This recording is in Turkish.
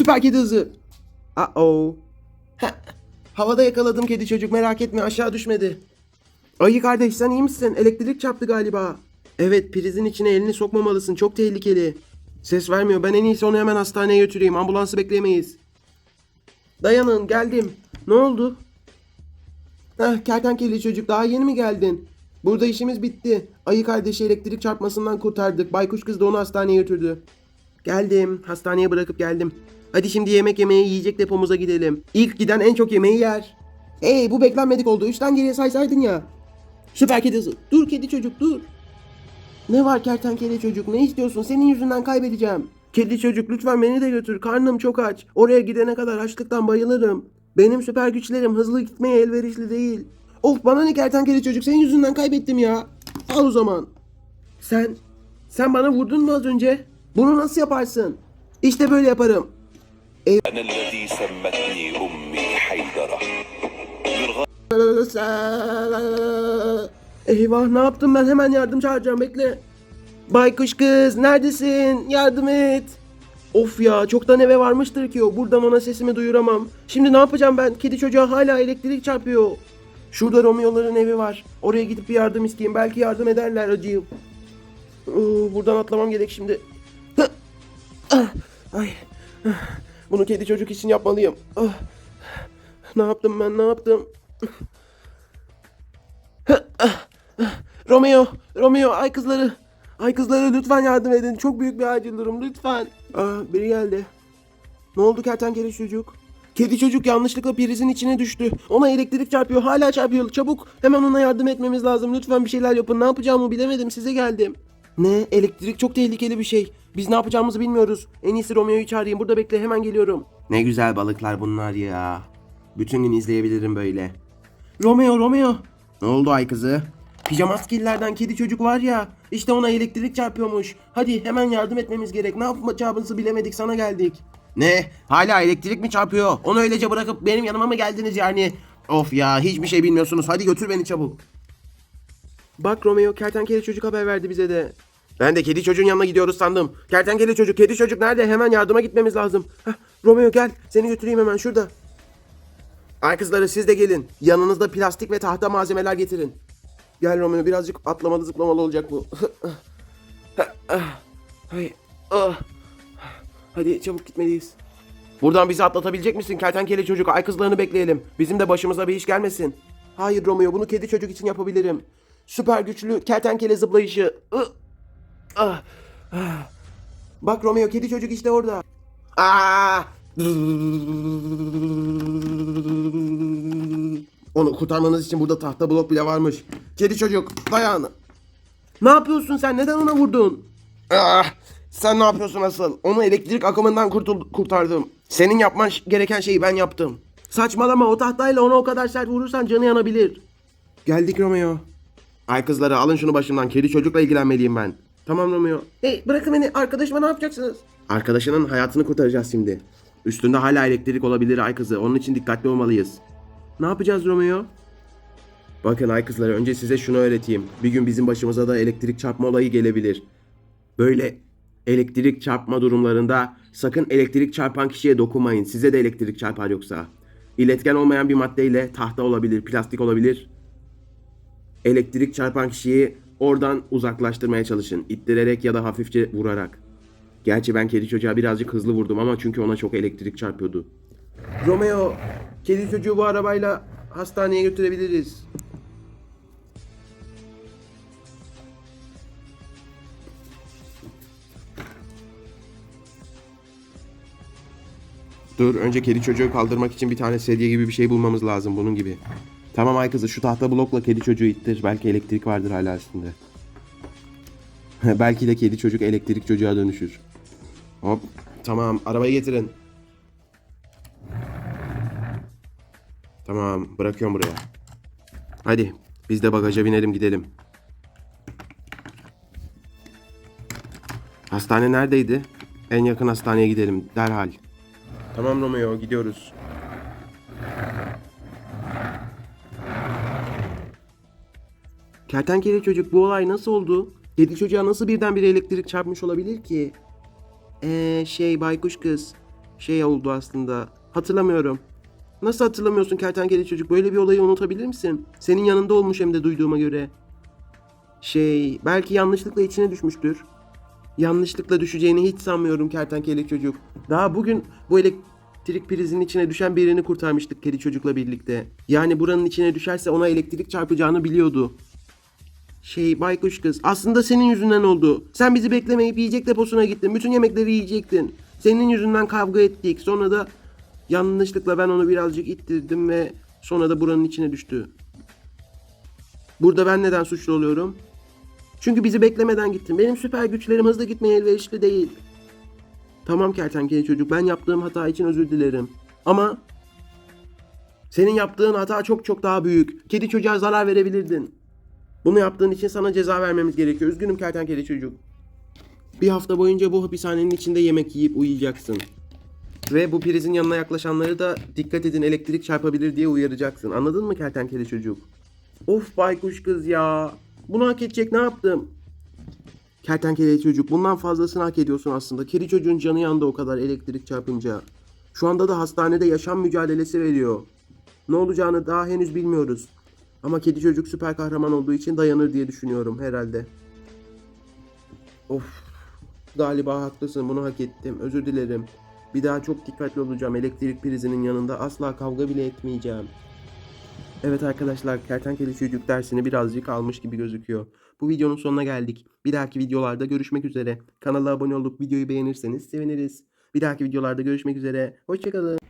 Süper kedi hızı. Uh-oh. Havada yakaladım kedi çocuk merak etme aşağı düşmedi. Ayı kardeş sen iyi misin? Elektrik çarptı galiba. Evet prizin içine elini sokmamalısın çok tehlikeli. Ses vermiyor ben en iyisi onu hemen hastaneye götüreyim ambulansı bekleyemeyiz. Dayanın geldim. Ne oldu? Heh kertenkele çocuk daha yeni mi geldin? Burada işimiz bitti. Ayı kardeşi elektrik çarpmasından kurtardık. Baykuş kız da onu hastaneye götürdü. Geldim. Hastaneye bırakıp geldim. Hadi şimdi yemek yemeye yiyecek depomuza gidelim. İlk giden en çok yemeği yer. Hey bu beklenmedik oldu. Üçten geriye saysaydın ya. Süper kedi hızı. Dur kedi çocuk dur. Ne var kertenkele çocuk ne istiyorsun senin yüzünden kaybedeceğim. Kedi çocuk lütfen beni de götür karnım çok aç. Oraya gidene kadar açlıktan bayılırım. Benim süper güçlerim hızlı gitmeye elverişli değil. Of bana ne kertenkele çocuk senin yüzünden kaybettim ya. Al o zaman. Sen, sen bana vurdun mu az önce? Bunu nasıl yaparsın? İşte böyle yaparım. Ev... Eyvah ne yaptım ben hemen yardım çağıracağım bekle. Baykuş kız neredesin? Yardım et. Of ya çoktan eve varmıştır ki o. Buradan ona sesimi duyuramam. Şimdi ne yapacağım ben? Kedi çocuğa hala elektrik çarpıyor. Şurada Romeo'ların evi var. Oraya gidip bir yardım isteyeyim. Belki yardım ederler acıyım. Buradan atlamam gerek şimdi. Ah. Ay. Ah. Ah. Bunu kedi çocuk için yapmalıyım. Ah. Ne yaptım ben ne yaptım? Romeo, Romeo, ay kızları. Ay kızları lütfen yardım edin. Çok büyük bir acil durum lütfen. Aa, biri geldi. Ne oldu kertenkele çocuk? Kedi çocuk yanlışlıkla prizin içine düştü. Ona elektrik çarpıyor. Hala çarpıyor. Çabuk hemen ona yardım etmemiz lazım. Lütfen bir şeyler yapın. Ne yapacağımı bilemedim. Size geldim. Ne? Elektrik çok tehlikeli bir şey. Biz ne yapacağımızı bilmiyoruz. En iyisi Romeo'yu çağırayım. Burada bekle hemen geliyorum. Ne güzel balıklar bunlar ya. Bütün gün izleyebilirim böyle. Romeo, Romeo. Ne oldu ay kızı? Pijamaskellerden kedi çocuk var ya. İşte ona elektrik çarpıyormuş. Hadi hemen yardım etmemiz gerek. Ne yapacağımızı bilemedik sana geldik. Ne? Hala elektrik mi çarpıyor? Onu öylece bırakıp benim yanıma mı geldiniz yani? Of ya hiçbir şey bilmiyorsunuz. Hadi götür beni çabuk. Bak Romeo kertenkele çocuk haber verdi bize de. Ben de kedi çocuğun yanına gidiyoruz sandım. Kertenkele çocuk, kedi çocuk nerede? Hemen yardıma gitmemiz lazım. Heh, Romeo gel. Seni götüreyim hemen şurada. Ay kızları siz de gelin. Yanınızda plastik ve tahta malzemeler getirin. Gel Romeo birazcık atlamalı zıplamalı olacak bu. Ah. Hadi çabuk gitmeliyiz. Buradan bizi atlatabilecek misin kertenkele çocuk? Ay kızlarını bekleyelim. Bizim de başımıza bir iş gelmesin. Hayır Romeo bunu kedi çocuk için yapabilirim. Süper güçlü kertenkele zıplayışı. Ah. Ah. Bak Romeo kedi çocuk işte orada. Aa! Onu kurtarmanız için burada tahta blok bile varmış. Kedi çocuk dayan. Ne yapıyorsun sen? Neden ona vurdun? Ah, sen ne yapıyorsun asıl? Onu elektrik akımından kurtul kurtardım. Senin yapman gereken şeyi ben yaptım. Saçmalama o tahtayla ona o kadar sert vurursan canı yanabilir. Geldik Romeo. Ay kızları alın şunu başımdan. Kedi çocukla ilgilenmeliyim ben. Tamam Romeo. Hey bırakın beni. Arkadaşıma ne yapacaksınız? Arkadaşının hayatını kurtaracağız şimdi. Üstünde hala elektrik olabilir ay kızı. Onun için dikkatli olmalıyız. Ne yapacağız Romeo? Bakın ay kızları önce size şunu öğreteyim. Bir gün bizim başımıza da elektrik çarpma olayı gelebilir. Böyle elektrik çarpma durumlarında sakın elektrik çarpan kişiye dokunmayın. Size de elektrik çarpar yoksa. İletken olmayan bir maddeyle tahta olabilir, plastik olabilir. Elektrik çarpan kişiyi oradan uzaklaştırmaya çalışın. İttirerek ya da hafifçe vurarak. Gerçi ben kedi çocuğa birazcık hızlı vurdum ama çünkü ona çok elektrik çarpıyordu. Romeo, kedi çocuğu bu arabayla hastaneye götürebiliriz. Dur önce kedi çocuğu kaldırmak için bir tane sedye gibi bir şey bulmamız lazım bunun gibi. Tamam ay kızı şu tahta blokla kedi çocuğu ittir. Belki elektrik vardır hala üstünde. Belki de kedi çocuk elektrik çocuğa dönüşür. Hop tamam arabayı getirin. Tamam bırakıyorum buraya. Hadi biz de bagaja binelim gidelim. Hastane neredeydi? En yakın hastaneye gidelim derhal. Tamam Romeo gidiyoruz. Kertenkele çocuk bu olay nasıl oldu? Kedi çocuğa nasıl birdenbire elektrik çarpmış olabilir ki? Eee şey baykuş kız. şey oldu aslında. Hatırlamıyorum. Nasıl hatırlamıyorsun kertenkele çocuk? Böyle bir olayı unutabilir misin? Senin yanında olmuş hem de duyduğuma göre. Şey, belki yanlışlıkla içine düşmüştür. Yanlışlıkla düşeceğini hiç sanmıyorum kertenkele çocuk. Daha bugün bu elektrik prizinin içine düşen birini kurtarmıştık kedi çocukla birlikte. Yani buranın içine düşerse ona elektrik çarpacağını biliyordu. Şey baykuş kız aslında senin yüzünden oldu. Sen bizi beklemeyip yiyecek deposuna gittin. Bütün yemekleri yiyecektin. Senin yüzünden kavga ettik. Sonra da yanlışlıkla ben onu birazcık ittirdim ve sonra da buranın içine düştü. Burada ben neden suçlu oluyorum? Çünkü bizi beklemeden gittin. Benim süper güçlerim hızlı gitmeye elverişli değil. Tamam kertenkele çocuk ben yaptığım hata için özür dilerim. Ama senin yaptığın hata çok çok daha büyük. Kedi çocuğa zarar verebilirdin. Bunu yaptığın için sana ceza vermemiz gerekiyor. Üzgünüm kertenkele çocuk. Bir hafta boyunca bu hapishanenin içinde yemek yiyip uyuyacaksın. Ve bu prizin yanına yaklaşanları da dikkat edin elektrik çarpabilir diye uyaracaksın. Anladın mı kertenkele çocuk? Of baykuş kız ya. Bunu hak edecek ne yaptım? Kertenkele çocuk bundan fazlasını hak ediyorsun aslında. Kedi çocuğun canı yandı o kadar elektrik çarpınca. Şu anda da hastanede yaşam mücadelesi veriyor. Ne olacağını daha henüz bilmiyoruz. Ama kedi çocuk süper kahraman olduğu için dayanır diye düşünüyorum herhalde. Of. Galiba haklısın bunu hak ettim. Özür dilerim. Bir daha çok dikkatli olacağım. Elektrik prizinin yanında asla kavga bile etmeyeceğim. Evet arkadaşlar kertenkele çocuk dersini birazcık almış gibi gözüküyor. Bu videonun sonuna geldik. Bir dahaki videolarda görüşmek üzere. Kanala abone olup videoyu beğenirseniz seviniriz. Bir dahaki videolarda görüşmek üzere. Hoşçakalın.